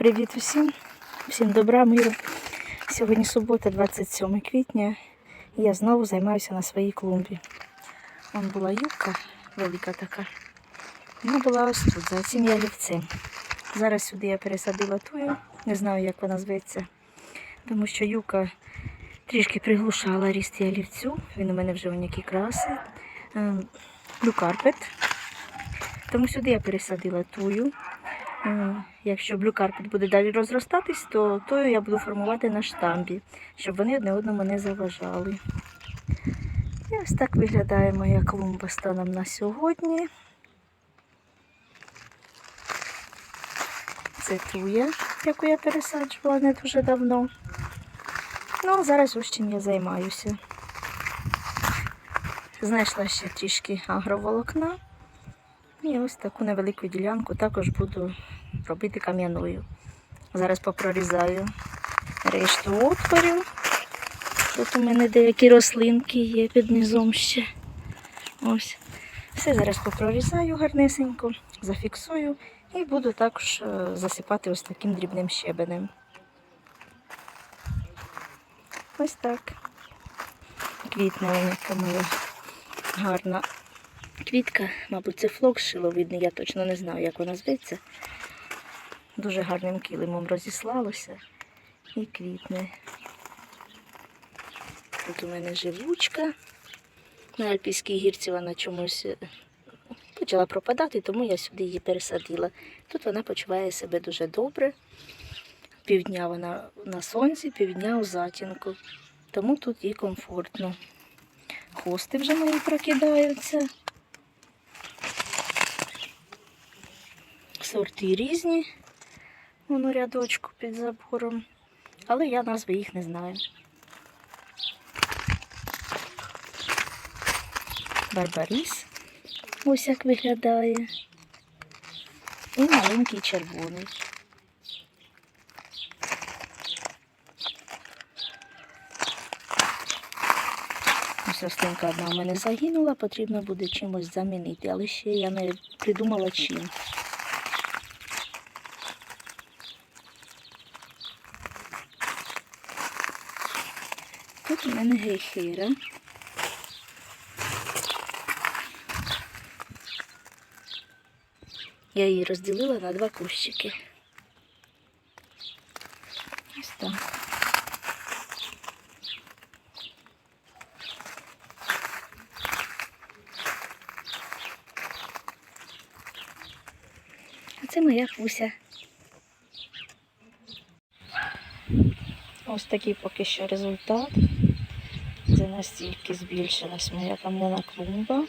Привіт усім, всім добра, миру. Сьогодні субота, 27 квітня, і я знову займаюся на своїй клумбі. Вон була юбка велика така. Вона була ось тут, за цим ялівцем. Зараз сюди я пересадила тую, не знаю, як вона зветься, тому що юка трішки приглушала ріст ялівцю. Він у мене вже вон краси. Блюкарпет. Тому сюди я пересадила тую. Якщо блюкарпет буде далі розростатись, то тою я буду формувати на штамбі, щоб вони одне одному не заважали. І ось так виглядає моя клумба станом на сьогодні. Це туя, яку я пересаджувала не дуже давно. Ну, а зараз ось чим я займаюся. Знайшла ще трішки агроволокна. І ось таку невелику ділянку також буду робити кам'яною. Зараз попрорізаю решту отворів. Тут у мене деякі рослинки є під низом ще. Ось. Все зараз попрорізаю гарнесенько, зафіксую і буду також е, засипати ось таким дрібним щебенем. Ось так. Квітне яка моя гарна квітка, мабуть, це флокс шиловидний, я точно не знаю, як вона зветься. Дуже гарним килимом розіслалося і квітне. Тут у мене живучка. На Альпійській гірці вона чомусь е, почала пропадати, тому я сюди її пересадила. Тут вона почуває себе дуже добре. Півдня вона на сонці, півдня у затінку. Тому тут їй комфортно. Хости вже мої прокидаються. Сорти різні. Воно рядочку під забором. Але я назви їх не знаю. Барбарис. Ось як виглядає. І маленький червоний. Ось рослинка одна в мене загинула, потрібно буде чимось замінити, але ще я не придумала чим. Тут у мене гейхира. Я її розділила на два кущики. Ось. А це моя Фуся. Ось такий поки що результат. Це настільки збільшилась моя кам'яна клумба.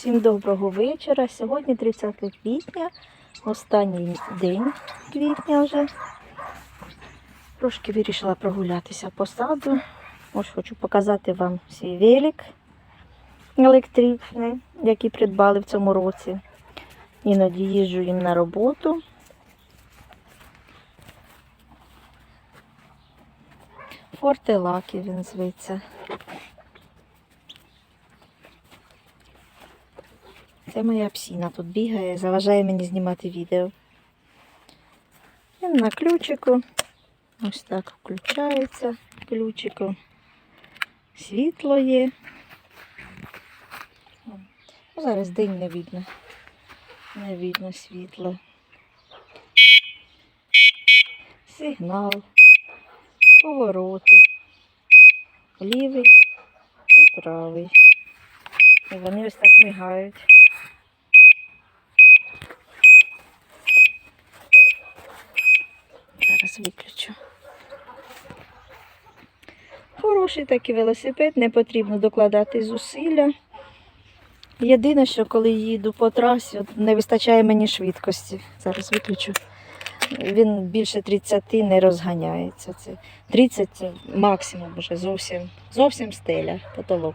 Всім доброго вечора. Сьогодні 30 квітня, останній день квітня вже. Трошки вирішила прогулятися по саду. Ось хочу показати вам свій велик електричний, який придбали в цьому році. Іноді їжджу їм на роботу. Фортелаки він зветься. Це моя псіна тут бігає, заважає мені знімати відео. Він на ключику. Ось так включається ключиком. Світло є. Ну, Зараз день не видно. Не видно світла. Сигнал, повороти, лівий і правий. І вони ось так мигають. Зараз виключу. Хороший такий велосипед, не потрібно докладати зусилля. Єдине, що коли їду по трасі, не вистачає мені швидкості. Зараз виключу. він більше 30 не розганяється. Це 30 максимум вже зовсім, зовсім стеля, потолок.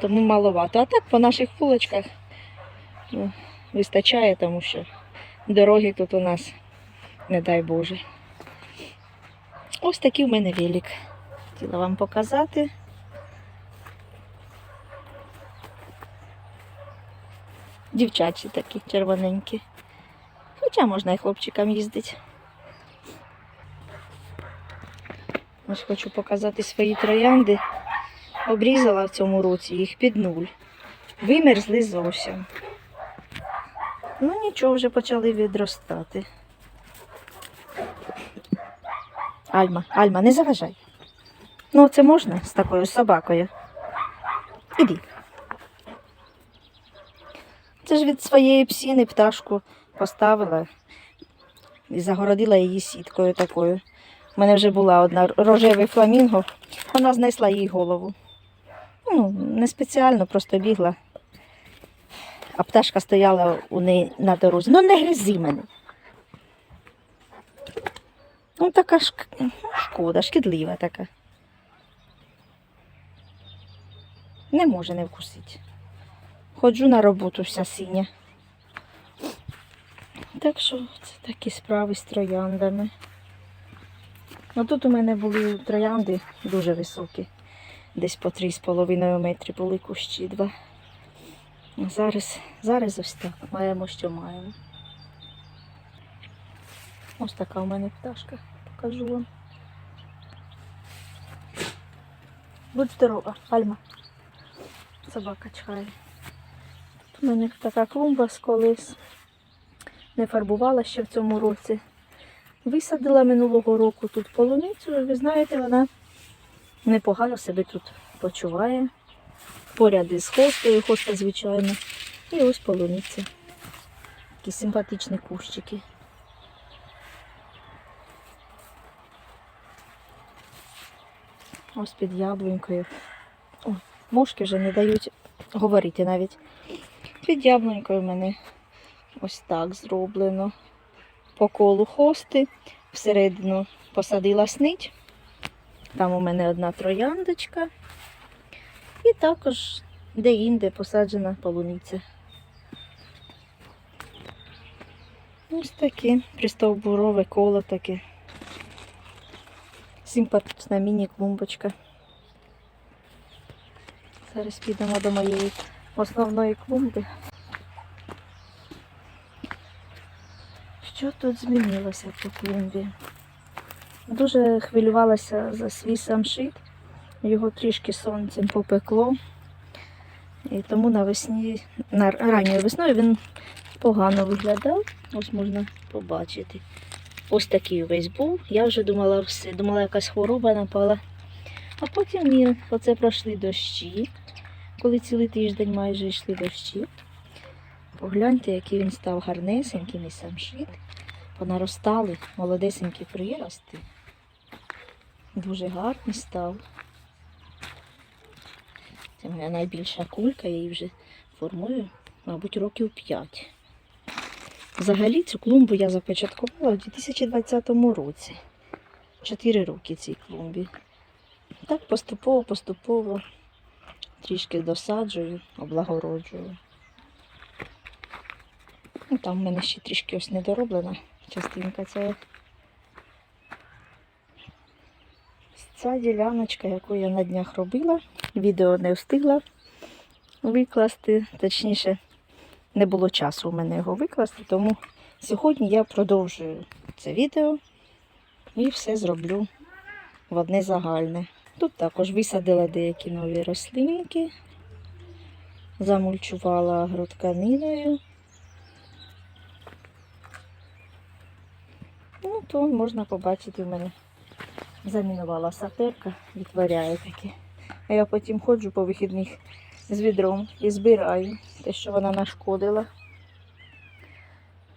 Тому маловато. А так по наших вуличках ну, вистачає, тому що дороги тут у нас, не дай Боже. Ось такий в мене велик. Хотіла вам показати. Дівчачі такі червоненькі. Хоча можна і хлопчикам їздити. Ось хочу показати свої троянди. Обрізала в цьому році їх під нуль. Вимерзли зовсім. Ну нічого, вже почали відростати. Альма, Альма, не заважай. Ну, це можна з такою собакою. Іди. Це ж від своєї псіни пташку поставила і загородила її сіткою такою. У мене вже була одна рожевий фламінго, вона знесла їй голову. Ну, не спеціально, просто бігла. А пташка стояла у неї на дорозі. Ну не гризи мене. Ну, така шк... шкода, шкідлива така. Не може не вкусити. Ходжу на роботу вся синя. Так що це такі справи з трояндами. Ну тут у мене були троянди дуже високі. Десь по 3,5 метри були кущі два. Зараз, зараз ось так. Маємо, що маємо. Ось така у мене пташка. Покажу вам. Будь здорова, Альма. Собака чхає. Тут у мене така клумба з колись. Не фарбувала ще в цьому році. Висадила минулого року тут полуницю, і ви знаєте, вона непогано себе тут почуває. Поряд із хостою, хоста, звичайно. І ось полуниця. Такі симпатичні кущики. Ось під яблунькою. О, мошки вже не дають говорити навіть. Під яблунькою в мене ось так зроблено. По колу хости. Всередину посадила снить. Там у мене одна трояндочка. І також де-інде посаджена полуниця. Ось таке пристовбурове коло таке. Симпатична міні-клумбочка. Зараз підемо до моєї основної клумби. Що тут змінилося по клумбі? Дуже хвилювалася за свій самшит. Його трішки сонцем попекло. І тому навесні, на ранньою весною він погано виглядав. Ось можна побачити. Ось такий весь був. Я вже думала все, думала, якась хвороба напала. А потім ні, оце пройшли дощі, коли цілий тиждень майже йшли дощі. Погляньте, який він став гарнесенький, і самшит. Понаростали молодесенькі прирости. Дуже гарний став. Це моя найбільша кулька, я її вже формую, мабуть, років 5. Взагалі цю клумбу я започаткувала у 2020 році. Чотири роки цій клумбі. Так поступово, поступово трішки досаджую, облагороджую. Ну, там в мене ще трішки ось недороблена частинка ця. Ця діляночка, яку я на днях робила, відео не встигла викласти, точніше, не було часу у мене його викласти, тому сьогодні я продовжую це відео і все зроблю в одне загальне. Тут також висадила деякі нові рослинки, замульчувала агротканиною. Ну, то можна побачити в мене замінувала саперка, відтворяє таке. А я потім ходжу по вихідних з відром і збираю те, що вона нашкодила.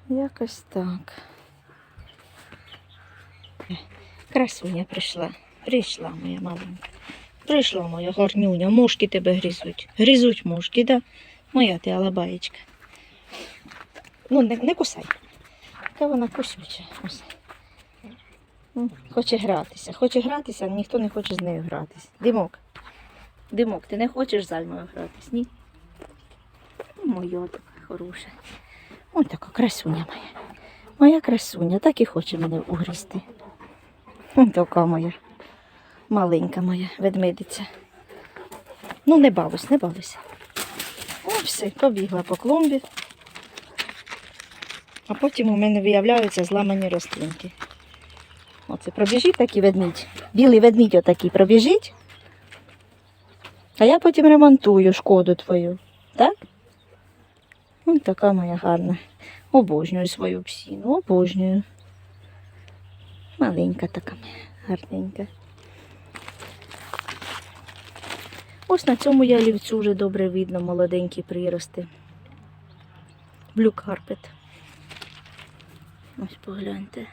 Якось так. Красуня прийшла. Прийшла моя маленька. Прийшла моя гарнюня. Мошки тебе гризуть. Гризуть мошки, да? Моя ти алабаєчка. Ну, не, не кусай. Яка вона кусюча. Хоче гратися. Хоче гратися, а ніхто не хоче з нею гратись. Димок. Димок, ти не хочеш з Альмою гратись, ні? Моя така хороша. Ось така красуня моя. Моя красуня, так і хоче мене угрізти. Ось така моя. Маленька моя ведмедиця. Ну, не бавись, не бавися. О, все, побігла по клумбі. А потім у мене виявляються зламані рослинки. Оце пробіжить такий ведмідь. Білий ведмідь отакий пробіжить. А я потім ремонтую шкоду твою. Так? Ось така моя гарна. Обожнюю свою псину, обожнюю. Маленька така гарненька. Ось на цьому ялівцю вже добре видно молоденькі прирости. Блю карпет. Ось погляньте.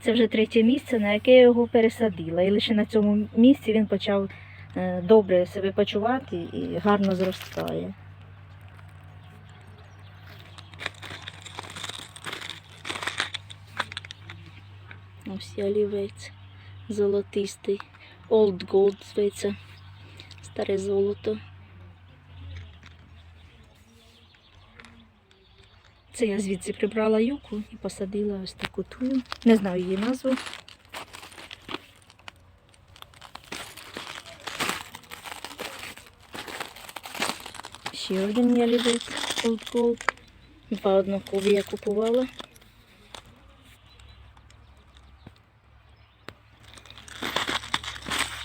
Це вже третє місце, на яке я його пересадила. І лише на цьому місці він почав добре себе почувати і гарно зростає. Ось ялівець золотистий. Old Gold зветься. Старе золото. Це я звідси прибрала юку і посадила ось таку тую. Не знаю її назву. Ще один ялівець Old Gold. Два однакові я купувала.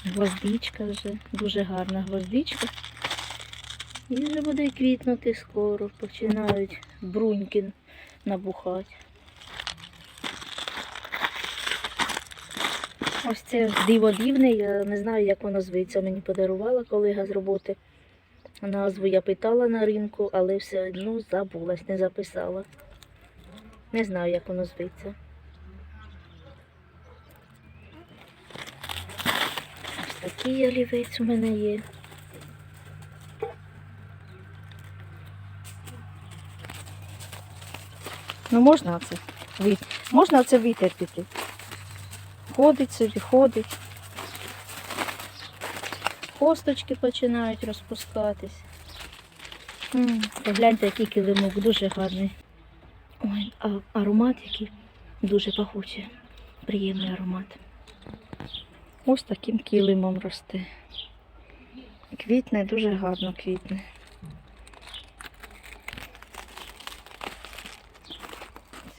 Гвоздичка вже, дуже гарна гвоздичка. І вже буде квітнути скоро. Починають бруньки набухати. Ось це диво дивне, я не знаю, як воно зветься. Мені подарувала колега з роботи. Назву я питала на ринку, але все одно забулась, не записала. Не знаю, як воно зветься. Ось такий олівець у мене є. Ну можна це можна це витерпіти. Ходить собі, ходить. Косточки починають розпускатись. М, Погляньте, який килимок, дуже гарний. Ой, а аромат який дуже пахучий. Приємний аромат. Ось таким килимом росте. Квітне, дуже гарно квітне.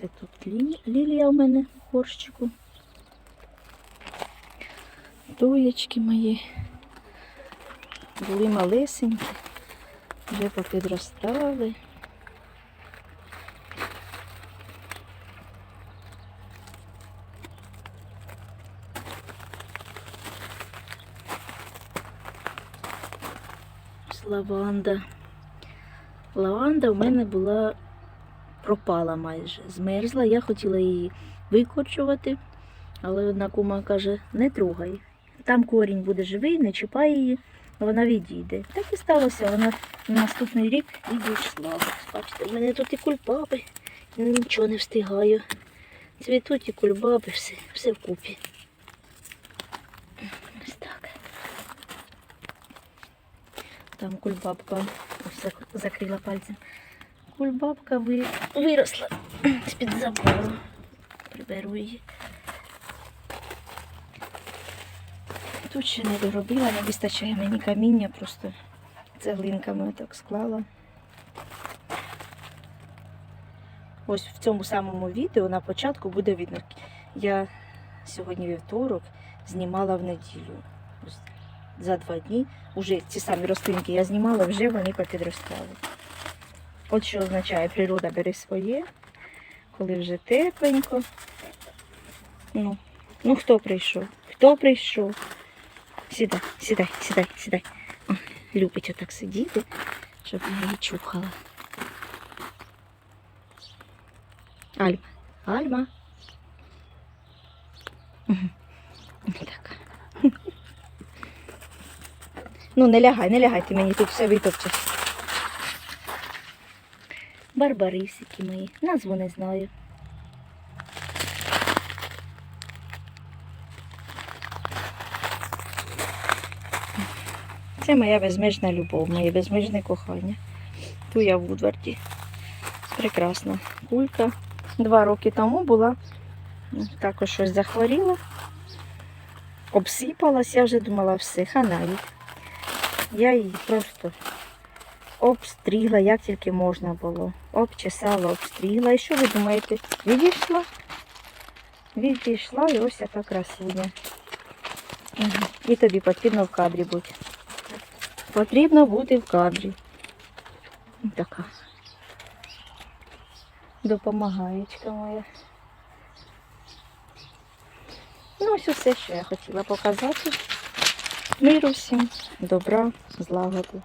Це тут лі- лілія у мене в горщику. Доєчки мої. Були малесенькі, вже попідростали. Лаванда. Лаванда у мене була пропала майже, змерзла. Я хотіла її викорчувати, але одна кума каже, не трогай. Там корінь буде живий, не чіпай її, вона відійде. Так і сталося, вона на наступний рік відійшла. Бачите, в мене тут і кульбаби, я нічого не встигаю. Цвітуть і кульбаби, все, все вкупі. Ось так. Там кульбабка, закрила пальцем. Кульбабка виросла з-під забору. Приберу її. Тут ще не доробила, не вистачає мені каміння, просто цеглинками так склала. Ось в цьому самому відео на початку буде видно. Я сьогодні вівторок знімала в неділю. Ось за два дні. Уже ці самі рослинки я знімала, вже вони попідростали. От що означає природа бере своє, коли вже тепленько. Ну, ну хто прийшов? Хто прийшов? Сідай, сідай, сідай, сідай. Любить отак сидіти, щоб я її чухала. Альма, Альма. Так. Ну, не лягай, не лягай, ти мені тут все витопчеш. Барбарисики мої. Назву не знаю. Це моя безмежна любов, моє безмежне кохання. Ту я в Вудварді. Прекрасна кулька. Два роки тому була. Також щось захворіла. Обсипалась, я вже думала, все, хана їй. Я її просто обстрігла, як тільки можна було. Обчесала, обстрігла. І що ви думаєте? Відійшла? Відійшла і ось яка красуня. І тобі потрібно в кадрі бути. Потрібно бути в кадрі. Така. Допомагаєчка моя. Ну, ось усе, що я хотіла показати. Миру всім, добра, злагоди.